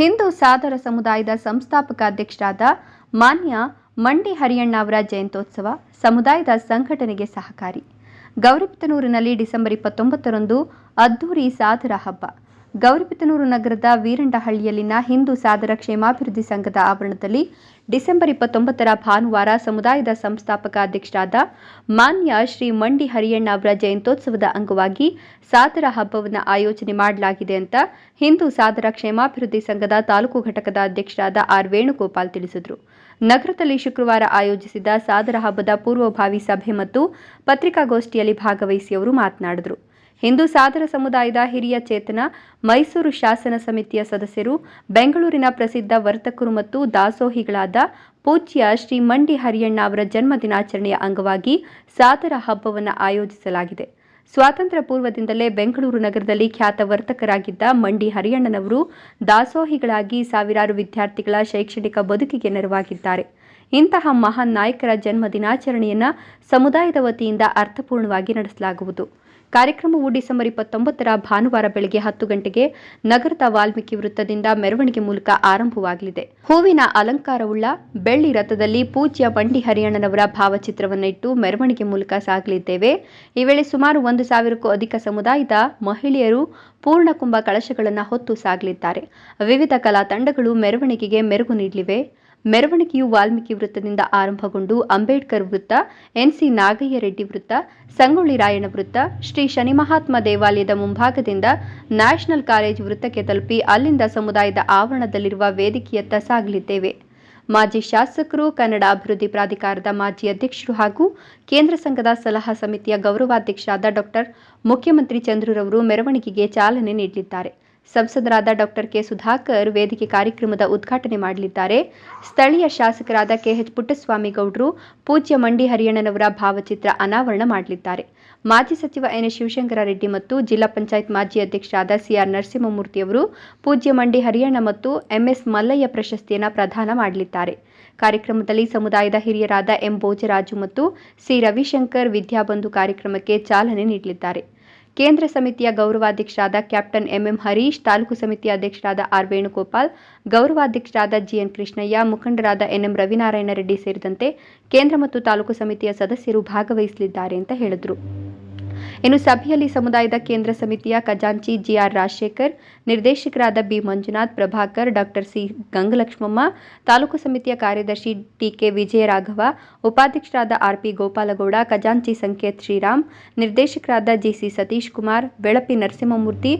ಹಿಂದೂ ಸಾದರ ಸಮುದಾಯದ ಸಂಸ್ಥಾಪಕ ಅಧ್ಯಕ್ಷರಾದ ಮಾನ್ಯ ಮಂಡಿ ಹರಿಯಣ್ಣ ಅವರ ಜಯಂತ್ಯೋತ್ಸವ ಸಮುದಾಯದ ಸಂಘಟನೆಗೆ ಸಹಕಾರಿ. ಗೌರಿಪ್ತನೂರಿನಲ್ಲಿ ಡಿಸೆಂಬರ್ ಇಪ್ಪತ್ತೊಂಬತ್ತರಂದು ಅದ್ದೂರಿ ಸಾದರ ಹಬ್ಬ. ಗೌರಿಬಿದನೂರು ನಗರದ ವೀರಂಡಹಳ್ಳಿಯಲ್ಲಿನ ಹಿಂದೂ ಸಾದರ ಕ್ಷೇಮಾಭಿವೃದ್ಧಿ ಸಂಘದ ಆವರಣದಲ್ಲಿ ಡಿಸೆಂಬರ್ ಇಪ್ಪತ್ತೊಂಬತ್ತರ ಭಾನುವಾರ ಸಮುದಾಯದ ಸಂಸ್ಥಾಪಕ ಅಧ್ಯಕ್ಷರಾದ ಮಾನ್ಯ ಶ್ರೀ ಮಂಡಿ ಹರಿಯಣ್ಣ ಅವರ ಜಯಂತ್ಯೋತ್ಸವದ ಅಂಗವಾಗಿ ಸಾದರ ಹಬ್ಬವನ್ನು ಆಯೋಜನೆ ಮಾಡಲಾಗಿದೆ ಅಂತ ಹಿಂದೂ ಸಾದರ ಕ್ಷೇಮಾಭಿವೃದ್ಧಿ ಸಂಘದ ತಾಲೂಕು ಘಟಕದ ಅಧ್ಯಕ್ಷರಾದ ಆರ್ ವೇಣುಗೋಪಾಲ್ ತಿಳಿಸಿದರು. ನಗರದಲ್ಲಿ ಶುಕ್ರವಾರ ಆಯೋಜಿಸಿದ ಸಾದರ ಹಬ್ಬದ ಪೂರ್ವಭಾವಿ ಸಭೆ ಮತ್ತು ಪತ್ರಿಕಾಗೋಷ್ಠಿಯಲ್ಲಿ ಭಾಗವಹಿಸಿ ಅವರು ಮಾತನಾಡಿದರು. ಹಿಂದೂ ಸಾದರ ಸಮುದಾಯದ ಹಿರಿಯ ಚೇತನ ಮೈಸೂರು ಶಾಸನ ಸಮಿತಿಯ ಸದಸ್ಯರು, ಬೆಂಗಳೂರಿನ ಪ್ರಸಿದ್ಧ ವರ್ತಕರು ಮತ್ತು ದಾಸೋಹಿಗಳಾದ ಪೂಜ್ಯ ಶ್ರೀ ಮಂಡಿ ಹರಿಯಣ್ಣ ಅವರ ಜನ್ಮ ದಿನಾಚರಣೆಯ ಅಂಗವಾಗಿ ಸಾದರ ಹಬ್ಬವನ್ನು ಆಯೋಜಿಸಲಾಗಿದೆ. ಸ್ವಾತಂತ್ರ್ಯ ಪೂರ್ವದಿಂದಲೇ ಬೆಂಗಳೂರು ನಗರದಲ್ಲಿ ಖ್ಯಾತ ವರ್ತಕರಾಗಿದ್ದ ಮಂಡಿ ಹರಿಯಣ್ಣನವರು ದಾಸೋಹಿಗಳಾಗಿ ಸಾವಿರಾರು ವಿದ್ಯಾರ್ಥಿಗಳ ಶೈಕ್ಷಣಿಕ ಬದುಕಿಗೆ ನೆರವಾಗಿದ್ದಾರೆ. ಇಂತಹ ಮಹಾನ್ ನಾಯಕರ ಜನ್ಮ ದಿನಾಚರಣೆಯನ್ನು ಸಮುದಾಯದ ವತಿಯಿಂದ ಅರ್ಥಪೂರ್ಣವಾಗಿ ನಡೆಸಲಾಗುವುದು. ಕಾರ್ಯಕ್ರಮವು ಡಿಸೆಂಬರ್ ಇಪ್ಪತ್ತೊಂಬತ್ತರ ಭಾನುವಾರ ಬೆಳಗ್ಗೆ ಹತ್ತು ಗಂಟೆಗೆ ನಗರದ ವಾಲ್ಮೀಕಿ ವೃತ್ತದಿಂದ ಮೆರವಣಿಗೆ ಮೂಲಕ ಆರಂಭವಾಗಲಿದೆ. ಹೂವಿನ ಅಲಂಕಾರವುಳ್ಳ ಬೆಳ್ಳಿ ರಥದಲ್ಲಿ ಪೂಜ್ಯ ಬಂಡಿ ಹರಿಯಣ್ಣನವರ ಭಾವಚಿತ್ರವನ್ನಿಟ್ಟು ಮೆರವಣಿಗೆ ಮೂಲಕ ಸಾಗಲಿದ್ದೇವೆ. ಈ ವೇಳೆ ಸುಮಾರು ಒಂದು ಸಾವಿರಕ್ಕೂ ಅಧಿಕ ಸಮುದಾಯದ ಮಹಿಳೆಯರು ಪೂರ್ಣಕುಂಭ ಕಳಶಗಳನ್ನು ಹೊತ್ತು ಸಾಗಲಿದ್ದಾರೆ. ವಿವಿಧ ಕಲಾ ತಂಡಗಳು ಮೆರವಣಿಗೆಗೆ ಮೆರುಗು ನೀಡಲಿವೆ. ಮೆರವಣಿಗೆಯು ವಾಲ್ಮೀಕಿ ವೃತ್ತದಿಂದ ಆರಂಭಗೊಂಡು ಅಂಬೇಡ್ಕರ್ ವೃತ್ತ, ಎನ್ಸಿ ನಾಗಯ್ಯ ರೆಡ್ಡಿ ವೃತ್ತ, ಸಂಗೊಳ್ಳಿ ರಾಯಣ್ಣ ವೃತ್ತ, ಶ್ರೀ ಶನಿ ಮಹಾತ್ಮ ದೇವಾಲಯದ ಮುಂಭಾಗದಿಂದ ನ್ಯಾಷನಲ್ ಕಾಲೇಜ್ ವೃತ್ತಕ್ಕೆ ತಲುಪಿ ಅಲ್ಲಿಂದ ಸಮುದಾಯದ ಆವರಣದಲ್ಲಿರುವ ವೇದಿಕೆಯತ್ತ ಸಾಗಲಿದ್ದೇವೆ. ಮಾಜಿ ಶಾಸಕರು, ಕನ್ನಡ ಅಭಿವೃದ್ಧಿ ಪ್ರಾಧಿಕಾರದ ಮಾಜಿ ಅಧ್ಯಕ್ಷರು ಹಾಗೂ ಕೇಂದ್ರ ಸಂಘದ ಸಲಹಾ ಸಮಿತಿಯ ಗೌರವಾಧ್ಯಕ್ಷರಾದ ಡಾಕ್ಟರ್ ಮುಖ್ಯಮಂತ್ರಿ ಚಂದ್ರರವರು ಮೆರವಣಿಗೆಗೆ ಚಾಲನೆ ನೀಡಲಿದ್ದಾರೆ. ಸಂಸದರಾದ ಡಾಕ್ಟರ್ ಕೆ ಸುಧಾಕರ್ ವೇದಿಕೆ ಕಾರ್ಯಕ್ರಮದ ಉದ್ಘಾಟನೆ ಮಾಡಲಿದ್ದಾರೆ. ಸ್ಥಳೀಯ ಶಾಸಕರಾದ ಕೆಎಚ್ ಪುಟ್ಟಸ್ವಾಮಿ ಗೌಡ್ರು ಪೂಜ್ಯ ಮಂಡಿ ಹರಿಯಣ್ಣನವರ ಭಾವಚಿತ್ರ ಅನಾವರಣ ಮಾಡಲಿದ್ದಾರೆ. ಮಾಜಿ ಸಚಿವ ಎನ್ ಶಿವಶಂಕರ ರೆಡ್ಡಿ ಮತ್ತು ಜಿಲ್ಲಾ ಪಂಚಾಯತ್ ಮಾಜಿ ಅಧ್ಯಕ್ಷರಾದ ಸಿಆರ್ ನರಸಿಂಹಮೂರ್ತಿಯವರು ಪೂಜ್ಯ ಮಂಡಿ ಹರಿಯಣ್ಣ ಮತ್ತು ಎಂಎಸ್ ಮಲ್ಲಯ್ಯ ಪ್ರಶಸ್ತಿಯನ್ನು ಪ್ರದಾನ ಮಾಡಲಿದ್ದಾರೆ. ಕಾರ್ಯಕ್ರಮದಲ್ಲಿ ಸಮುದಾಯದ ಹಿರಿಯರಾದ ಎಂ ಭೋಜರಾಜು ಮತ್ತು ಸಿ ರವಿಶಂಕರ್ ವಿದ್ಯಾಬಂಧು ಕಾರ್ಯಕ್ರಮಕ್ಕೆ ಚಾಲನೆ ನೀಡಲಿದ್ದಾರೆ. ಕೇಂದ್ರ ಸಮಿತಿಯ ಗೌರವಾಧ್ಯಕ್ಷರಾದ ಕ್ಯಾಪ್ಟನ್ ಎಂಎಂ ಹರೀಶ್, ತಾಲೂಕು ಸಮಿತಿಯ ಅಧ್ಯಕ್ಷರಾದ ಆರ್ ವೇಣುಗೋಪಾಲ್, ಗೌರವಾಧ್ಯಕ್ಷರಾದ ಜಿಎನ್ ಕೃಷ್ಣಯ್ಯ, ಮುಖಂಡರಾದ ಎನ್ಎಂ ರವಿನಾರಾಯಣ ರೆಡ್ಡಿ ಸೇರಿದಂತೆ ಕೇಂದ್ರ ಮತ್ತು ತಾಲೂಕು ಸಮಿತಿಯ ಸದಸ್ಯರು ಭಾಗವಹಿಸಲಿದ್ದಾರೆ ಅಂತ ಹೇಳಿದರು. ಇನ್ನು ಸಭೆಯಲ್ಲಿ ಸಮುದಾಯದ ಕೇಂದ್ರ ಸಮಿತಿಯ ಖಜಾಂಚಿ ಜಿಆರ್ ರಾಜಶೇಖರ್, ನಿರ್ದೇಶಕರಾದ B Manjunath, Prabhakar, doctor C Gangalakshmamma, taluk ಸಮಿತಿಯ ಕಾರ್ಯದರ್ಶಿ ಟಿಕೆ ವಿಜಯರಾಘವ, ಉಪಾಧ್ಯಕ್ಷರಾದ ಆರ್ಪಿ ಗೋಪಾಲಗೌಡ, ಖಜಾಂಚಿ ಸಂಕೇತ್ ಶ್ರೀರಾಮ್, ನಿರ್ದೇಶಕರಾದ GC Satish Kumar, Belapi Narasimhamurthy,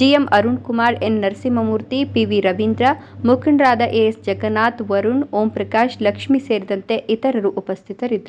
GM Arun Kumar, N Narasimhamurthy PV Ravindra, ಮುಖಂಡರಾದ ಎಎಸ್ ಜಗನ್ನಾಥ್, ವರುಣ್, ಓಂ ಪ್ರಕಾಶ್, ಲಕ್ಷ್ಮಿ ಸೇರಿದಂತೆ ಇತರರು ಉಪಸ್ಥಿತರಿದ್ದರು.